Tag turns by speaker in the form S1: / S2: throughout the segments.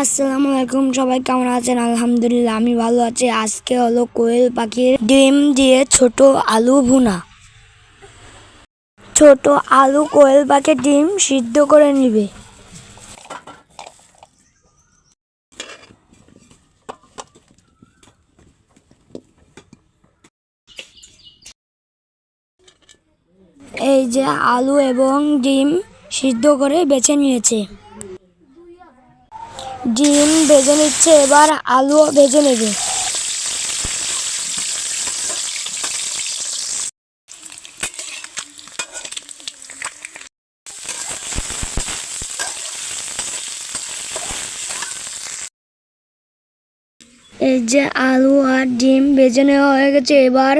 S1: আসসালামু আলাইকুম, সবাই কেমন আছেন? আলহামদুলিল্লাহ, আমি ভালো আছি। আজকে হলো কোয়েল পাখির ডিম দিয়ে ছোট আলু ভুনা। ছোট আলু কোয়েল পাখির ডিম সিদ্ধ করে নিবে। এই যে আলু এবং ডিম সিদ্ধ করে বেছে নিয়েছে। ডিম ভেজে নিচ্ছে, এবার আলুও ভেজে নেবে। এই যে আলু আর ডিম ভেজে নেওয়া হয়ে গেছে, এবার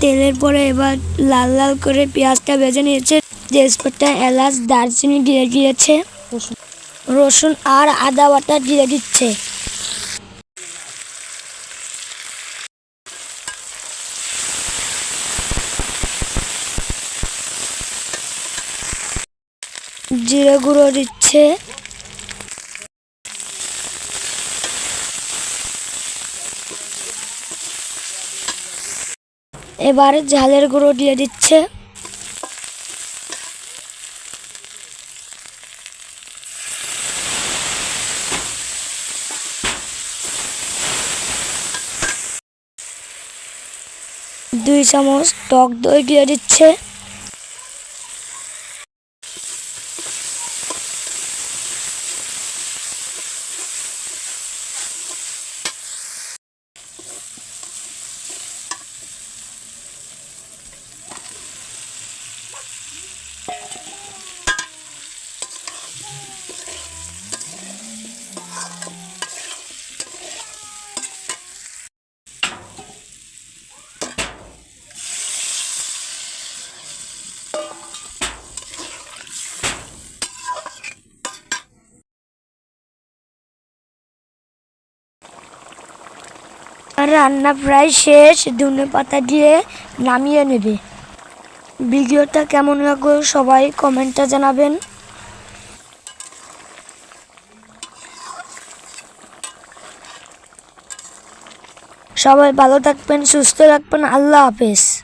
S1: তেলের পরে এবার লাল লাল করে পেঁয়াজটা ভেজে নিয়েছে। তেজপাতা এলাচ, দারচিনি দিয়ে দিয়েছে। রসুন আর আদা বাটা দিয়ে দিচ্ছে। জিরে গুঁড়ো দিচ্ছে। এবার ঝালের গুঁড়ো দিয়ে দিচ্ছে। দুই চামচ টক দই দিয়ে দিচ্ছে। রান্না প্রায় শেষ। ধনে পাতা দিয়ে নামিয়ে নেবে। ভিডিওটা কেমন লাগল সবাই কমেন্টটা জানাবেন। সবাই ভালো থাকবেন, সুস্থ থাকবেন। আল্লাহ হাফেজ।